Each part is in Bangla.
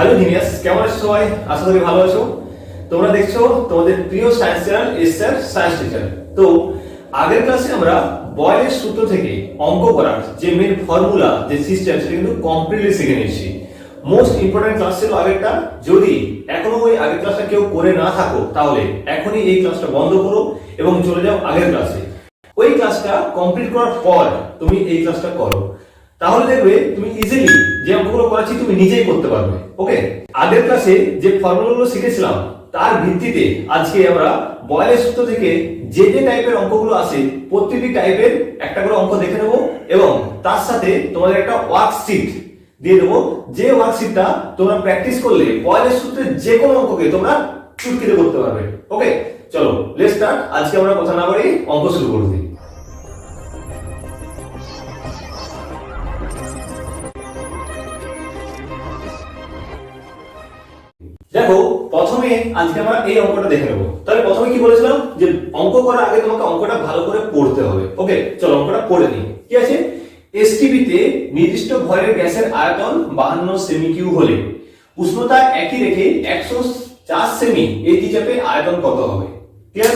হ্যালো জিনিয়াস কেমন আছো সবাই? আশা করি ভালো আছো। তোমরা দেখছ তোমাদের প্রিয় science channel S sir science teacher তো, আগের ক্লাসে আমরা বয়েলের সূত্র থেকে অঙ্ক করার যে মেন ফর্মুলা যে সিস্টেম সেটা কিন্তু কমপ্লিটলি শিখে নিয়েছি। মোস্ট ইম্পর্টেন্ট ক্লাস ছিল আগেরটা। যদি এখনও ওই আগের ক্লাসটা কেউ করে না থাকো, তাহলে এখনই এই ক্লাসটা বন্ধ করো এবং চলে যাও আগের ক্লাসে ওই ক্লাসটা কমপ্লিট করার পর তুমি এই ক্লাসটা করো। তাহলে দেখবে তুমি ইজিলি যে অঙ্কগুলো করাচ্ছি তুমি নিজেই করতে পারবে। ওকে আগের ক্লাসে যে ফর্মুলাগুলো শিখেছিলাম, তার ভিত্তিতে আজকে আমরা বয়েলের সূত্র থেকে যে যে টাইপের অঙ্কগুলো আছে প্রত্যেকটি টাইপের একটা করে অঙ্ক দেখে নেব এবং তার সাথে তোমাদের একটা ওয়ার্কশিট দিয়ে দেবো। যে ওয়ার্কশিটটা তোমরা প্র্যাকটিস করলে বয়েলের সূত্রে যে কোনো অঙ্ককে তোমরা চুটকিতে করতে পারবে। ওকে চলো লেটস স্টার্ট আজকে আমরা কথা না বাড়ি অঙ্ক শুরু করে দিই। দেখো, প্রথমে আজকে আমরা এই অঙ্কটা দেখে নেব। তাহলে প্রথমে কি বলেছিলাম? যে অঙ্ক করার আগে তোমাকে অঙ্কটা ভালো করে পড়তে হবে। ওকে, চলো অঙ্কটা পড়ে নিই। কি আছে? এসটিভি তে নির্দিষ্ট ভরের গ্যাসের আয়তন বাহান্ন সেমি কিউ হলে উষ্ণতা একই রেখে একশো চার সেমি এই চাপে আয়তন কত হবে? ক্লিয়ার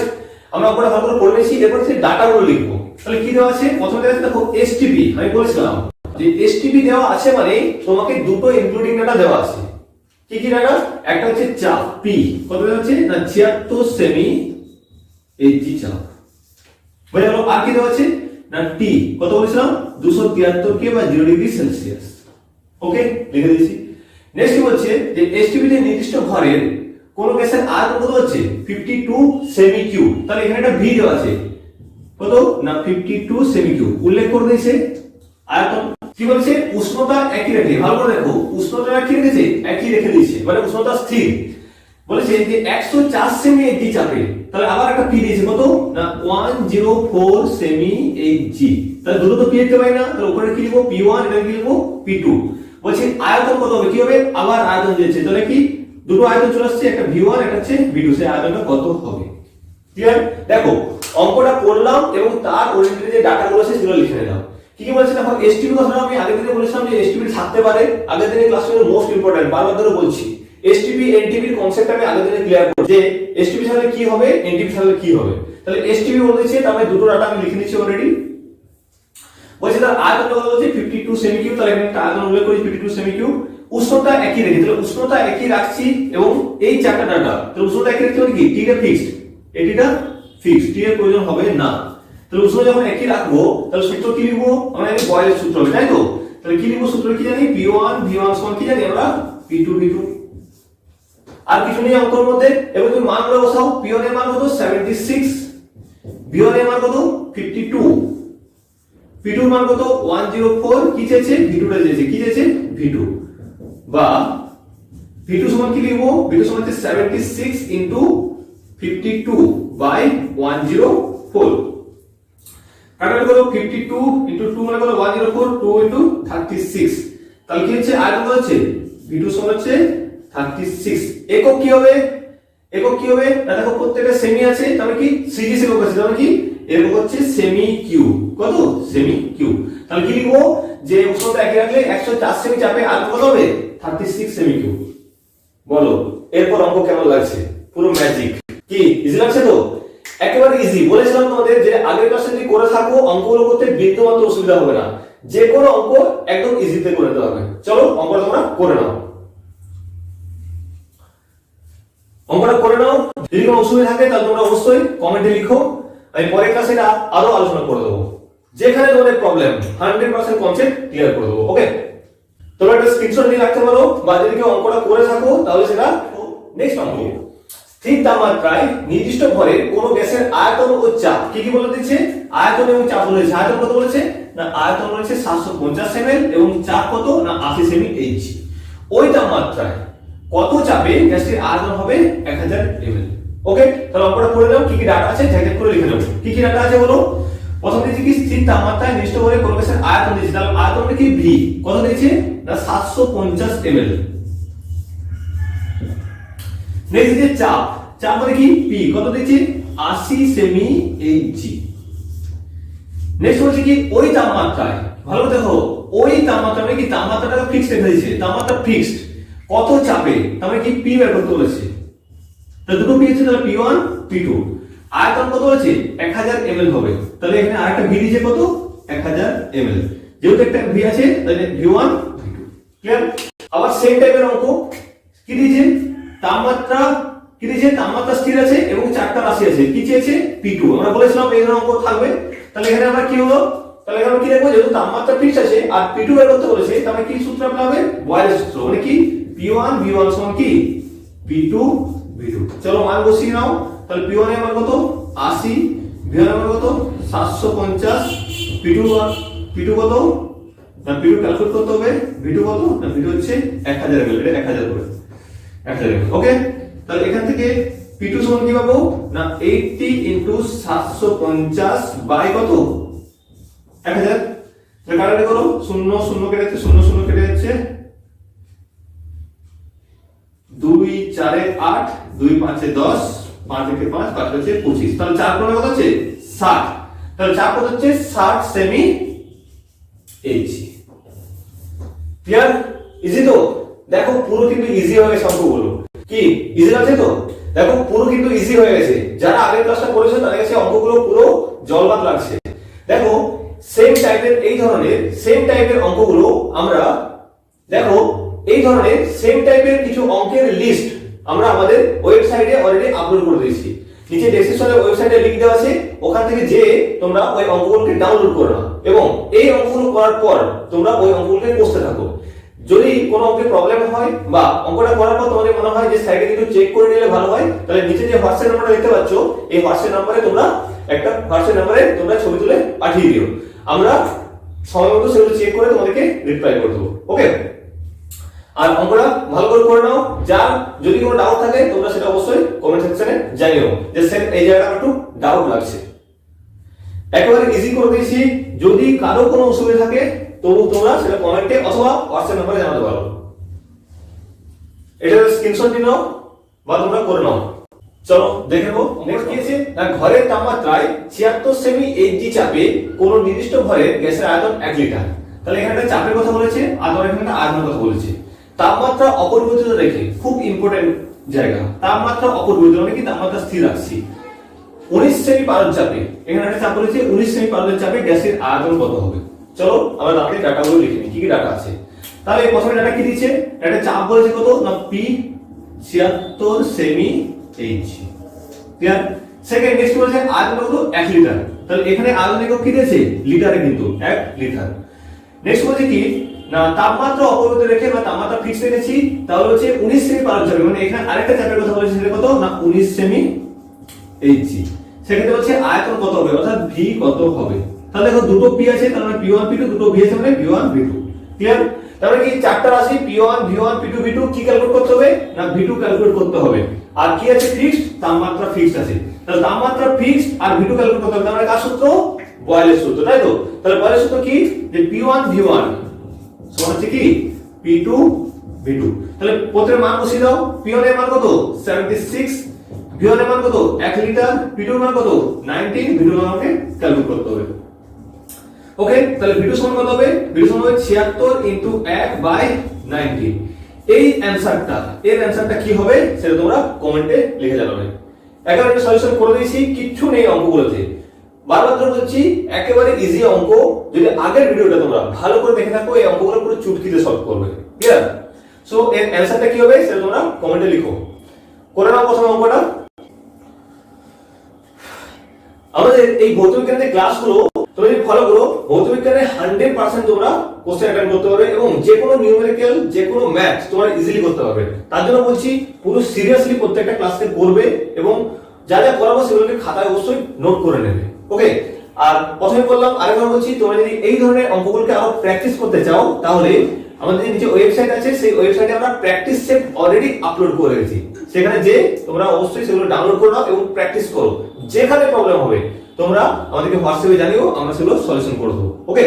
আমরা অঙ্কটা ভালো করে পড়ে নিয়েছি। এরপর হচ্ছে ডাটাগুলো লিখব। তাহলে কি দেওয়া আছে? প্রথমে দেওয়া দেখো এসটিভি আমি বলেছিলাম যে এসটিভি দেওয়া আছে মানে তোমাকে দুটো ইনক্লুডিং ডাটা দেওয়া আছে। কি কি ডাটা একটা হচ্ছে চাপ পি কত আছে না, ছিয়াত্তর সেমি এইচজি চাপ। বোঝা গেল? আর কি দেওয়া আছে? না টি কত বলেছিলাম? দুশো তিয়াত্তর কে বা জিরো ডিগ্রি সেলসিয়াস ওকে লিখে দিয়েছি। নেক্সট বলছে? যে এসটিভি তে নির্দিষ্ট ভরের কোন গ্যাসের আয়তন কত হচ্ছে? 52 সেমি কিউ তাহলে এখানে একটা ভি দেওয়া আছে। কত? না 52 সেমি কিউ উল্লেখ করে দিয়েছে। আয়তন। কি বলছে? উষ্ণতা একই রেখে ভালো করে দেখো। উষ্ণতা কি রেখেছে একই রেখে দিয়েছে। মানে উষ্ণতা স্থির। বলেছে যে 104 সেমি এইচজি চাপে। তাহলে আবার একটা পি দিয়েছে। কত? না 104 সেমি এইচজি তাহলে দুটো তো পি লিখতে পারি না। তাহলে উপরে কি লিখব? পি1 এটা কি লিখব? পি2 বলছে আয়তন কত হবে? কি হবে? আবার আয়তন দিয়েছে। তাহলে কি? দুটো আয়তন চলে আসছে। একটা ভি1 একটা হচ্ছে ভি2 সেই আয়তনটা কত হবে? ক্লিয়ার দেখো, অঙ্কটা করলাম এবং তার ওরিয়েন্টেড যে ডাটা গুলো আছে, সেগুলো লিখে নিলাম। কি কি বলছি? দেখো এসটিভি কথা আমি আগের দিনে বলেছিলাম যে এসটিভি থাকতে পারে। আগের দিনে ক্লাস মোস্ট ইম্পর্টেন্ট বারবার ধরে বলছি। এসটিভি এনটিভির কনসেপ্ট আমি আগে দিনে ক্লিয়ার করব যে এসটিভি সাথে কি হবে এনটিভি সাথে কি হবে? তাহলে এসটিভি বলেছে তার মানে দুটো ডাটা আমি লিখে নিচ্ছি অলরেডি বলছে তার আয়তন কত বলছে? 52 সেমি কিউ তাহলে এখানে একটা আয়তন উল্লেখ করি 52 সেমি কিউ উষ্ণতা একই রেখে, তাহলে উষ্ণতা একই রাখছি এবং এই চারটা ডাটা তাহলে উষ্ণতা একই রাখতে মানে কি? টি টা ফিক্সড এটিটা ফিক্সড টি এর প্রয়োজন হবে না। তাহলে উষ্ণতা যখন একই রাখব, তাহলে সূত্র কি লিখব? আমরা জানি বয়েলের সূত্র হবে তাই তো? তাহলে কি লিখব সূত্র কি জানি? P1 v1 সমান কি জানি আমরা? P2 v2 আর কিছু নেই অঙ্কের মধ্যে। এবার তুমি মানগুলো বসাও। P1 এর মান কত? 76 v1 এর মান কত? 52 v2 এর মান কত? 104 কি চেয়েছে? V2 টা চেয়েছে। কি চেয়েছে? V2 বা v2 সমান কি লিখব? V2 সমান হচ্ছে 76 ইনটু 52 বাই 104 কাটাকাটি করো 52 ইনটু 2 মানে কত 104 2 ইনটু 36 তাহলে কি হচ্ছে? আয়তন কত হচ্ছে? V2 সমান হচ্ছে 36 একক কি হবে? একক কি হবে? না দেখো প্রত্যেকটা সেমি আছে তাহলে কি? সিরিজ একক আছে তাহলে কি? একক হচ্ছে সেমি কিউ কত? সেমি কিউ তাহলে কি লিখব? যে উষ্ণতা একই রাখলে 104 সেমি চাপে আয়তন কত হবে? 36 সেমি কিউ বলো, এরপর অঙ্ক কেমন লাগছে? পুরো ম্যাজিক কি? ইজি লাগছে তো? একেবারে ইজি বলেছিলাম তোমাদের যে আগের ক্লাসে যদি করে থাকো অঙ্কগুলো করতে বিন্দুমাত্র অসুবিধা হবে না। যে কোনো অঙ্ক একদম ইজিতে করে দিতে হবে। চলো অঙ্কটা তোমরা করে নাও। অঙ্কটা করে নাও। যদি কোনো অসুবিধা থাকে তাহলে তোমরা অবশ্যই কমেন্টে লিখো। আমি পরের ক্লাসে এটা আরও আলোচনা করে দেবো। যেখানে তোমাদের problem hundred percent concept clear করে দেবো। ওকে তোমরা একটা স্ক্রিনশট নিয়ে রাখতে পারো বা যদি কেউ অঙ্কটা করে থাকো তাহলে সেটা নেক্সট অঙ্ক। স্থির তাপমাত্রায় নির্দিষ্ট ভরে কোন গ্যাসের আয়তন ও চাপ কি কি বলে দিচ্ছে? আয়তন এবং চাপ বলেছে আয়তন কত বলেছে? না, আয়তন বলেছে সাতশো পঞ্চাশ এমএল এবং চাপ কত? না, আশি সেমি এইচ ওই তাপমাত্রায় কত চাপে গ্যাসটির আয়তন হবে? এক হাজার এমএল ওকে, তাহলে অঙ্কটা করে দাও কি কি ডাটা আছে, জ্যাকেট করে লিখে দাও কি কি ডাটা আছে বলো প্রথম দিয়েছে কি, স্থির তাপমাত্রায় নির্দিষ্ট ভরে কোন গ্যাসের আয়তন দিয়েছে। তাহলে আয়তনটা কি? ভি কত দিয়েছে? না, সাতশো পঞ্চাশ এমএল নেক্সট যে চাপ। চাপ মানে কি? পি। কত দিচ্ছি? 80 সেমি এইচজি নেক্সট হচ্ছে কি? ওই তাপমাত্রায়। ভালো দেখো, ওই তাপমাত্রা মানে কি? তাপমাত্রাটা ফিক্সড রেখে দিয়েছে তাপমাত্রা ফিক্সড কত চাপে? তার মানে কি? পি বের করতে বলেছে। তাহলে দুটো পি তাহলে পি ওয়ান, পি টু। আয়তন কত আছে এক হাজার এম হবে। তাহলে এখানে আরেকটা ভি দিয়েছে কত? এক হাজার এম যেহেতু একটা ভি আছে, তাহলে V one, V two. Clear আবার সেম টাইপের অঙ্ক। কি দিয়েছে? তাপমাত্রা কি দিয়েছে? তাপমাত্রা স্থির আছে এবং চারটা রাশি আছে। কি চেয়েছে? পি টু আমরা বলেছিলাম এই অঙ্ক থাকবে। তাহলে এখানে আমরা কি হলো? তাহলে এখানে কি দেখব? যেহেতু তাপমাত্রা ফিক্স আছে, আর পি টু বের করতে বলেছে, তাহলে কি সূত্র আপনার হবে বয়েলের সূত্র। মানে কি? পি ওয়ান ভি ওয়ান সমান কি? পি টু ভি টু চলো মান বসিয়ে নাও। তাহলে পি ওয়ানের মান কত? আশি। ভি ওয়ানের মান কত? সাতশো পঞ্চাশ। পি টু পি টু কত? না পি টু ক্যালকুলেট করতে হবে। ভি টু কত? না ভি টু হচ্ছে এক হাজার এটা এক হাজার করে। এক হাজার ওকে তাহলে এখান থেকে পি টু সমান কি পাবো? না এইটটি ইন্টু সাতশো পঞ্চাশ বাই কত? এক হাজার শূন্য শূন্য কেটে শূন্য শূন্য কেটে যাচ্ছে। দুই, চারে আট, দুই, পাঁচে দশ, পাঁচ একে পাঁচ পাঁচ হচ্ছে পঁচিশ। তাহলে চার কোণে কত হচ্ছে? ষাট। তাহলে চার কত হচ্ছে ষাট সেমি এইচ ক্লিয়ার ইজি তো? দেখো, পুরো কিন্তু ইজি হয়ে গেছে অঙ্কগুলো কি? ইজি লাগছে তো? দেখো, পুরো কিন্তু ইজি হয়ে গেছে। যারা আগের ক্লাসটা করেছে তাদের কাছে অঙ্কগুলো পুরো জলবাদ লাগছে। দেখো সেম টাইপের এই ধরনের সেম টাইপের অঙ্কগুলো আমরা, দেখো, এই ধরনের সেম টাইপের কিছু অঙ্কের লিস্ট আমরা আমাদের ওয়েবসাইটে অলরেডি আপলোড করে দিয়েছি। নিচে ডেসক্রিপশনে ওয়েবসাইটে লিংক দেওয়া আছে। ওখান থেকে যে তোমরা ওই অঙ্কগুলোকে ডাউনলোড করো। এবং এই অঙ্কগুলো করার পর তোমরা ওই অঙ্কগুলোকে করতে থাকো। যদি কোনো অঙ্কের প্রবলেম হয় বা অঙ্কটা করার পর তোমাদের মনে হয় যে সাইডে কিন্তু চেক করে নিলে ভালো হয়, তাহলে নিচে যে হোয়াটসঅ্যাপ নাম্বারটা দেখতে পাচ্ছ, এই হোয়াটসঅ্যাপ নাম্বারে তোমরা একটা হোয়াটসঅ্যাপ নাম্বারে তোমরা ছবি তুলে পাঠিয়ে দিও। আমরা সময় মতো সেগুলো চেক করে তোমাদেরকে রিপ্লাই করে দেবো। ওকে আর অঙ্কটা ভালো করে করে নাও। যা যদি কোনো ডাউট থাকে, তোমরা সেটা অবশ্যই কমেন্ট সেকশনে জানিও। যে স্যার এই জায়গাটা একটু ডাউট লাগছে। একেবারে ইজি করে দিয়েছি। যদি কারও কোনো অসুবিধা থাকে তবু তোমরা সেটা কমেন্টে অথবা হোয়াটসঅ্যাপ নাম্বারে জানাতে পারো। এটা স্ক্রিনশট নিয়ে নাও বা তোমরা করে নাও। চলো, দেখে নেব। নেক্সট কি আছে না, ঘরের তাপমাত্রায় ছিয়াত্তর সেমি এইচজি চাপে কোন নির্দিষ্ট ঘরে গ্যাসের আয়তন এক লিটার। তাহলে এখানে একটা চাপের কথা বলেছে, আর ধর এখানে একটা আয়তনের কথা বলেছে। তাপমাত্রা অপরিবর্তিত রেখে, খুব ইম্পর্টেন্ট জায়গা। তাপমাত্রা অপরিবর্তিত মানে কি? তাপমাত্রা স্থির রাখছি। উনিশ সেমি পারদ চাপে, এখানে একটা চাপ বলেছে, উনিশ সেমি পারদের চাপে গ্যাসের আয়তন কত হবে? চলো, আমরা তাড়াতাড়ি ডাটাগুলো লিখে নিই। কি কি ডাটা আছে? তাহলে প্রথমে ডাটা কি দিচ্ছে একটা চাপ বলেছে কত? না পি ছিয়াত্তর semi H clear second next বলেছে আয়তন কত? এক লিটার তাহলে এখানে আয়তন একক কি দিয়েছে? লিটারে কিন্তু, এক লিটার নেক্সট বলছে কি? না, তাপমাত্রা অপরিবর্তিত রেখে বা তাপমাত্রা ফিক্স রেখেছি, তাহলে হচ্ছে উনিশ সেমি পারদ চাপে মানে এখানে আরেকটা চাপের কথা বলেছে, সেটা কত? না, উনিশ সেমি এইচজি সেক্ষেত্রে হচ্ছে আয়তন কত হবে? অর্থাৎ ভি কত হবে? তাহলে দেখো দুটো পি আছে, তার মানে পি ওয়ান পি টু দুটো ভি আছে মানে V one V two clear তারপরে কি চারটা রাশি P one V one P two V two কি ক্যালকুলেট করতে হবে? না ভি টু ক্যালকুলেট করতে হবে। আর কি আছে ফিক্সড তাপমাত্রা ফিক্সড আছে। তাহলে তাপমাত্রা ফিক্সড আর ভি টু ক্যালকুলেট করতে হবে। তার মানে কার সূত্র? বয়েলের সূত্র, তাই তো? তাহলে বয়েলের সূত্র কি? যে পি ওয়ান ভি ওয়ান সমান হচ্ছে কি? পি টু ভি টু তাহলে প্রথমে মান বসিয়ে দাও। পি ওয়ানের মান কত? সেভেন্টি সিক্স ভি ওয়ানের মান কত? এক লিটার। পি টু এর মান কত? নাইনটিন ভি টু মান আমাকে ক্যালকুলেট করতে হবে। ওকে তাহলে ভি টু সমান কত হবে? ভি টু সমান হবে ছিয়াত্তর ইন্টু এক বাই নাইনটিন এই অ্যান্সারটা এর অ্যান্সারটা কি হবে? সেটা তোমরা কমেন্টে লিখে জানাবে। একেবারে সলিউশন করে দিয়েছি, কিচ্ছু নেই অঙ্কগুলোতে। বারবার ধরে বলছি, একেবারে ইজি অঙ্ক, যদি আগের ভিডিওটা তোমরা ভালো করে দেখে থাকো, এই অঙ্কগুলো পুরো চুটকিতে সলভ করবে। ক্লিয়ার সো এর অ্যান্সারটা কি হবে? সেটা তোমরা কমেন্টে লিখো। করে নাও প্রথম অঙ্কটা। আমাদের এই ভৌত বিজ্ঞানের ক্লাসগুলো তোমরা যদি ফলো করো ভৌত হান্ড্রেড পার্সেন্ট তোমরা কোশ্চেন অ্যাটেন্ড করতে পারবে এবং যে কোনো নিউমেরিক্যাল যে কোনো ম্যাথ তোমরা ইজিলি করতে পারবে। তার জন্য বলছি, পুরো সিরিয়াসলি প্রত্যেকটা ক্লাসকে করবে এবং যা যা করাবো সেগুলোকে খাতায় অবশ্যই নোট করে নেবে। ওকে আর প্রথমে বললাম, আরেকবার বলছি, তোমরা যদি এই ধরনের অঙ্কগুলোকে আরও প্র্যাকটিস করতে চাও, তাহলে আমাদের যে নিচে ওয়েবসাইট আছে, সেই ওয়েবসাইটে আমরা প্র্যাকটিস সেট অলরেডি আপলোড করে রেখেছি। সেখানে যে তোমরা অবশ্যই সেগুলো ডাউনলোড করো এবং প্র্যাকটিস করো। যেখানে প্রবলেম হবে তোমরা আমাদেরকে হোয়াটসঅ্যাপে জানিও, আমরা সেগুলো সলিউশন করে দেবো। ওকে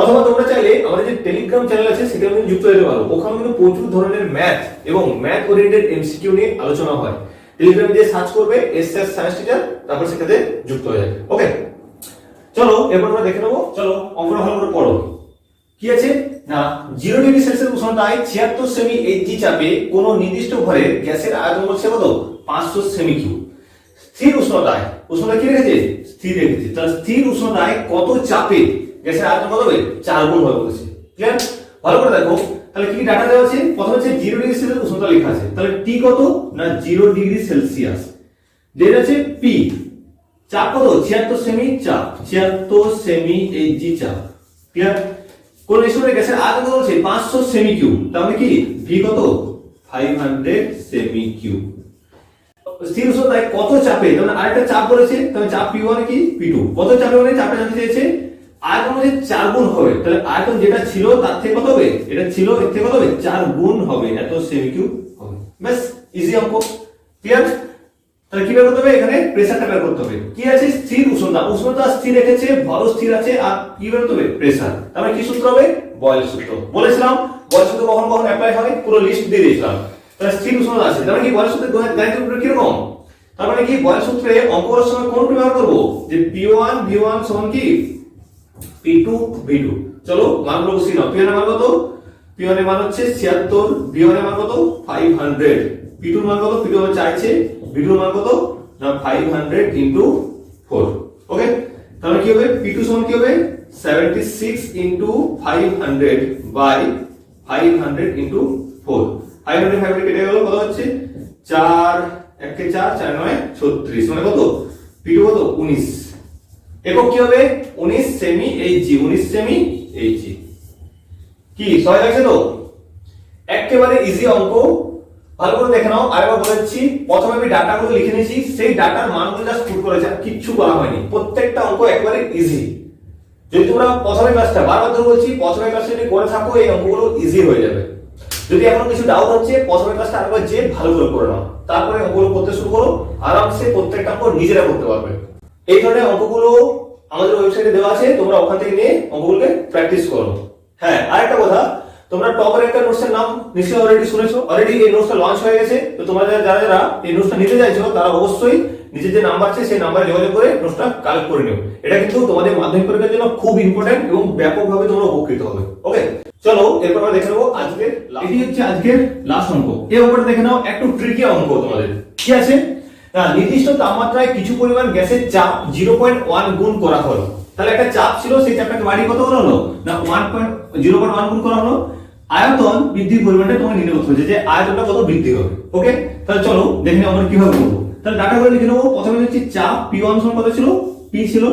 অথবা তোমরা চাইলে আমাদের যে টেলিগ্রাম চ্যানেল আছে সেখানে তুমি যুক্ত হতে পারো। ওখানে কিন্তু প্রচুর ধরনের ম্যাথ এবং ম্যাথ ওরিয়েন্টেড এমসিকিউ নিয়ে আলোচনা হয়। টেলিগ্রামে দিয়ে সার্চ করবে এস এস সায়েন্স টিচার তারপর সেখানে যুক্ত হয়ে যাবে। ওকে চলো, এরপর আমরা দেখে নেব। চলো, অঙ্কটা ভালো করে পড়ো। কি আছে? না জিরো ডিগ্রি সেলসিয়াস উষ্ণতায় ছিয়াত্তর সেমি এইচজি চাপে কোন নির্দিষ্ট ঘরে গ্যাসের আয়তন হচ্ছে কত? পাঁচশো সেমি কিউ স্থির উষ্ণতায়। উষ্ণতা কি রেখেছে? স্থির রেখেছে। তাহলে স্থির উষ্ণতায় কত চাপে গ্যাসের আয়তন কত হবে? চার গুণ হবে বলেছে ক্লিয়ার ভালো করে দেখো। তাহলে কি ডাটা দেওয়া আছে? প্রথমে হচ্ছে জিরো ডিগ্রি সেলসিয়াস উষ্ণতা লেখা আছে। তাহলে টি কত? না জিরো ডিগ্রি সেলসিয়াস দেন আছে পি চাপ কত? ছিয়াত্তর সেমি চাপ। ছিয়াত্তর সেমি এইচজি চাপ। ক্লিয়ার কোন স্টুডেন্ট গ্যাসের আয়তন কত বলছে? পাঁচশো সেমি কিউব তাহলে কি? ভি কত? ফাইভ হান্ড্রেড সেমি কিউব স্থির উষ্ণতায় কত চাপে? যেমন আরেকটা চাপ বলেছে, তাহলে চাপ পি ওয়ান কি? পি টু কত চাপে মানে চাপটা জানতে চেয়েছে? আয়তন হচ্ছে চার গুণ হবে। তাহলে আয়তন যেটা ছিল তার থেকে কত হবে? এটা ছিল এর থেকে কত হবে? চার গুণ হবে। এত সেমি কিউব হবে। ব্যাস ইজি অঙ্ক। ক্লিয়ার তাহলে কি বের করতে হবে? এখানে প্রেসারটা বের করতে হবে। কি আছে? স্থির উষ্ণতা। উষ্ণতা স্থির রেখেছে ভর স্থির আছে, আর কি বের করতে হবে? প্রেসার তাহলে কি সূত্র হবে? বয়েল সূত্র। বলেছিলাম বয়েল সূত্র কখন কখন অ্যাপ্লাই হয়? পুরো লিস্ট দিয়ে দিয়েছিলাম। তাহলে স্থির উষ্ণতা আছে। তাহলে কি বয়েল সূত্রে গাণিতিক সূত্র কীরকম? তার মানে কি বয়েল সূত্রে অঙ্ক করার সময় কোনটা ব্যবহার করব? যে p1 v1 সমান কি? p2 v2 চলো, মানগুলো বসিয়ে নাও। p1 এর মান কত? p1 এর মান হচ্ছে 76 v1 এর মান কত? 500 p2 এর মান কত? p2 এর চাইছে। v2 এর মান কত? না 500 ইনটু 4 ওকে তাহলে কি হবে? p2 সমান কি হবে? 76 ইনটু 500 বাই 500 ইনটু 4 500 500 কেটে গেল, কত হচ্ছে? 4 একে 4 4 নয় 36 মানে কত? P2 কত? 19 একক কি হবে? 19 সেমি এইচজি 19 সেমি এইচজি কি সহজ আছে তো? একেবারে ইজি অঙ্ক। ভালো করে দেখে নাও। আরেকবার বলেছি প্রথমে আমি ডাটাগুলো লিখে নিয়েছি। সেই ডাটার মানগুলো জাস্ট পুট করেছি কিচ্ছু করা হয়নি। প্রত্যেকটা অঙ্ক একেবারে ইজি যদি তোমরা প্রথমে ক্লাসটা বারবার ধরে বলছি, প্রথমে ক্লাসটা যদি করে থাকো, এই অঙ্কগুলো ইজি হয়ে যাবে। যদি এখন কিছু ডাউট হচ্ছে প্রথমে ক্লাসটা আরেকবার যে ভালো করে করে নাও। তারপরে অঙ্কগুলো করতে শুরু করো, আরামসে প্রত্যেকটা অঙ্ক নিজেরা করতে পারবে। এই ধরনের অঙ্কগুলো আমাদের ওয়েবসাইটে দেওয়া আছে, তোমরা ওখান থেকে নিয়ে অঙ্কগুলোকে প্র্যাকটিস করো। হ্যাঁ আরেকটা কথা, তোমরা টপার একটা নোটসের নাম নিশ্চয়ই অলরেডি শুনেছো। অলরেডি এই নোটসটা লঞ্চ হয়ে গেছে। তো তোমরা যারা যারা যারা এই নোটসটা নিতে চাইছো, তারা অবশ্যই নিজের যে নাম্বার আছে, সেই নাম্বারে যোগাযোগ করে নোটসটা কালেক্ট করে নিও। এটা কিন্তু তোমাদের মাধ্যমিক পরীক্ষার জন্য খুব ইম্পর্টেন্ট এবং ব্যাপকভাবে তোমরা উপকৃত হবে। ওকে চলো, এরপর দেখে নেব আজকের এটি হচ্ছে আজকের লাস্ট অঙ্ক। এই অঙ্কটা দেখে নাও, একটু ট্রিকি অঙ্ক তোমাদের। কি আছে? না নির্দিষ্ট তাপমাত্রায় কিছু পরিমাণ গ্যাসের চাপ জিরো পয়েন্ট ওয়ান গুণ করা হলো। তাহলে একটা চাপ ছিল, সেই চাপটাকে বাড়ি কত করা হলো? না one point zero point one গুণ করা হলো। আয়তন বৃদ্ধির পরিমাণটা তোমাকে নির্ণয় করতে হবে, যে আয়তনটা কত বৃদ্ধি হবে। ওকে তাহলে চলো, দেখে আমরা কীভাবে করব। তাহলে ডাটা করে লিখে নেব, প্রথমে হচ্ছে চাপ পি ওয়ান সমান কত ছিল? পি ছিল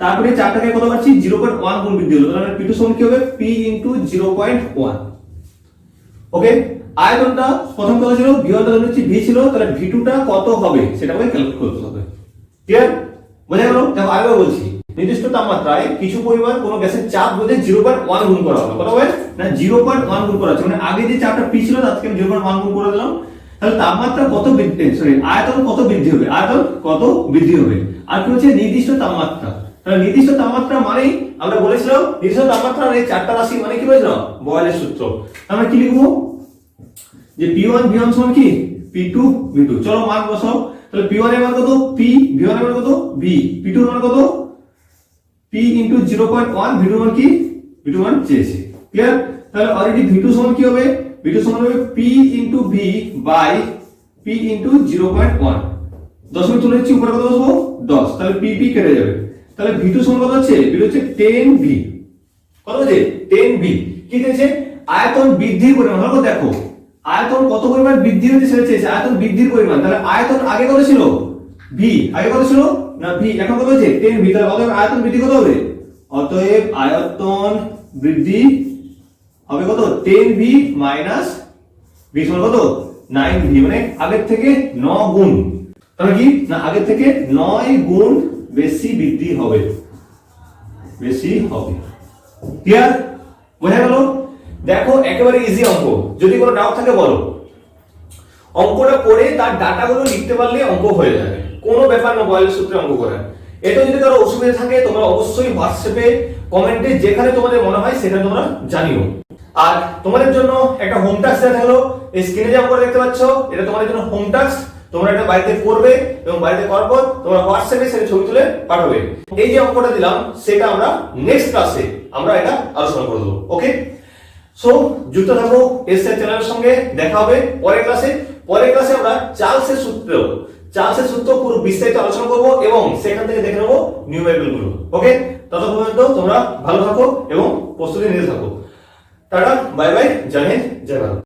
তারপরে চাপটাকে কত পাচ্ছি? জিরো পয়েন্ট ওয়ান গুণ বৃদ্ধি হলো। তাহলে পি টু সমান কি হবে? P into zero point one okay আয়তনটা প্রথম কথা ছিল ওয়ানটা হচ্ছে ভি ছিল, তাহলে ভি টুটা কত হবে? সেটা আমাকে ক্যালকুলেট করতে হবে। ক্লিয়ার বোঝা গেল? দেখো, আরেকবার বলছি, নির্দিষ্ট তাপমাত্রায় কিছু পরিমাণ কোনো গ্যাসের চাপ বোধে জিরো পয়েন্ট ওয়ান গুণ করা হবে কত হবে? না জিরো পয়েন্ট ওয়ান গুণ করা হচ্ছে। মানে আগে যে চাপটা পি ছিল, তার থেকে জিরো পয়েন্ট ওয়ান গুণ করে দিলাম। তাহলে তাপমাত্রা কত বৃদ্ধি সরি আয়তন কত বৃদ্ধি হবে? আয়তন কত বৃদ্ধি হবে? আর কি হচ্ছে? নির্দিষ্ট তাপমাত্রা। নির্দিষ্ট তাপমাত্রা মানেই আমরা বলেছিলাম, নির্দিষ্ট তাপমাত্রা এই চারটা রাশি মানে কি বলেছিলাম? বয়েলের সূত্র। আমরা কি লিখব? যে পি ওয়ান ভি ওয়ান সমান কি? পি টু ভি টু চলো মান বসাও। তাহলে পি ওয়ানের মান কত? পি ভি ওয়ানের মান কত? ভি পি টু মান কত? P into zero point one V two মান কি? ভি টু মান চেয়েছি। ক্লিয়ার তাহলে অলরেডি ভি টু সমান কি হবে? ভি টু সমান হবে P into V by P into zero point one দশমিক তুলে উপরে কত বসবো? দশ। তাহলে পি পি কেটে যাবে। তাহলে ভি টু সমান কত হচ্ছে? ভি হচ্ছে টেন ভি কত হচ্ছে? টেন ভি কি দিয়েছে আয়তন বৃদ্ধির পরিমাণ। হলো দেখো। আয়তন কত পরিমাণ বৃদ্ধি হয়েছে সেটা চেয়েছে আয়তন বৃদ্ধির পরিমাণ। তাহলে আয়তন আগে কত ছিল? ভি আগে কত ছিল? না ভি এখন কত হচ্ছে? টেন ভি তাহলে অতএব আয়তন বৃদ্ধি কত হবে? অতএব আয়তন বৃদ্ধি হবে কত? টেন ভি মাইনাস ভি সমান কত? নাইন ভি মানে আগের থেকে ন গুণ। তাহলে কি? না, আগের থেকে নয় গুণ বেশি বৃদ্ধি হবে। বেশি হবে। ক্লিয়ার বোঝা গেল? দেখো, একেবারে ইজি অঙ্ক। যদি কোনো ডাউট থাকে, বলো। অঙ্কটা করে তার ডাটাগুলো লিখতে পারলে অঙ্ক হয়ে যাবে। কোনো ব্যাপার না, বয়েল সূত্রে অঙ্ক করা। এটা যদি কারও অসুবিধা থাকে, তোমরা অবশ্যই হোয়াটসঅ্যাপে, কমেন্টে যেখানে তোমাদের মনে হয়, সেটা তোমরা জানিও। আর তোমাদের জন্য একটা হোম টাস্ক দেওয়া হলো এই স্ক্রিনে যে অঙ্কটা দেখতে পাচ্ছ, এটা তোমাদের জন্য হোম টাস্ক তোমরা এটা বাড়িতে করবে এবং বাড়িতে করার পর তোমরা হোয়াটসঅ্যাপে সেটা ছবি তুলে পাঠাবে। এই যে অঙ্কটা দিলাম, সেটা আমরা নেক্সট ক্লাসে আমরা এটা আলোচনা করে দেবো। ওকে সো যুক্ত থাকো এস চ্যানেলের সঙ্গে, দেখা হবে পরের ক্লাসে পরের ক্লাসে আমরা চার্লসের সূত্র চার্লসের সূত্র পুরো বিস্তারিত আলোচনা করব এবং সেখান থেকে দেখে নেব নিউমেরিক্যালগুলো। ওকে ততক্ষণ পর্যন্ত তোমরা ভালো থাকো এবং প্রস্তুতি নিতে থাকো। টাটা বাই বাই জয় হিন্দ, জয় ভারত।